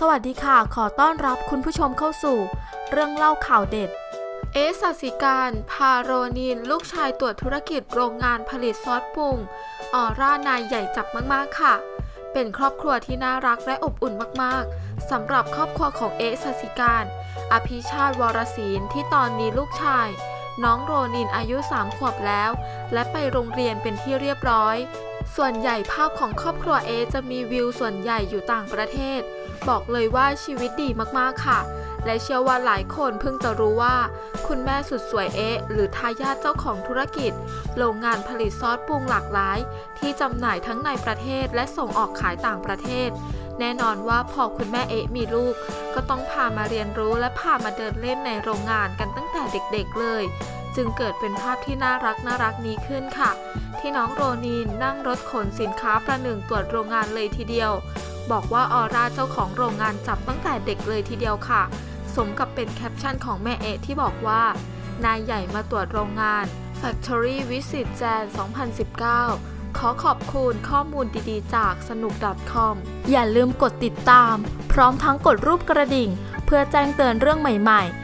สวัสดีค่ะ ขอต้อนรับคุณผู้ชมเข้าสู่ เรื่องเล่าข่าวเด็ด เอสสัสิการ พาโรนิน ลูกชายตรวจธุรกิจโรงงานผลิตซอสปรุง ออร่านายใหญ่จับมากๆค่ะ เป็นครอบครัวที่น่ารักและอบอุ่นมากๆสำหรับครอบครัวของเอสสัสิการ อภิชาติวรศิลที่ตอนนี้ลูกชายน้องโรนินอายุ 3 ขวบแล้ว และไปโรงเรียนเป็นที่เรียบร้อย ส่วนใหญ่ภาพของครอบครัวเอจะมีวิวส่วนใหญ่อยู่ต่างประเทศ บอกเลยว่าชีวิตดีมากๆค่ะ และเชื่อว่าหลายคนเพิ่งจะรู้ว่า คุณแม่สุดสวยเอหรือทายาทเจ้าของธุรกิจ โรงงานผลิตซอสปรุงหลากหลาย ที่จำหน่ายทั้งในประเทศและส่งออกขายต่างประเทศ แน่นอนว่าพอคุณแม่เอมีลูก ก็ต้องพามาเรียนรู้และพามาเดินเล่นในโรงงานกันตั้งแต่เด็กๆเลย จึงเกิดเป็นภาพที่น่ารักน่ารักนี้ขึ้นค่ะ ที่น้องโรนีนนั่งรถขนสินค้าประหนึ่งตรวจโรงงานเลยทีเดียว บอกว่าออร่าเจ้าของโรงงานจับตั้งแต่เด็กเลยทีเดียวค่ะ สมกับเป็นแคปชั่นของแม่เอะที่บอกว่า นายใหญ่มาตรวจโรงงาน Factory Visit Jan 2019ขอขอบคุณข้อมูลดีๆ จากสนุก .com อย่าลืมกดติดตาม พร้อมทั้งกดรูปกระดิ่ง เพื่อแจ้งเตือนเรื่องใหม่ ๆ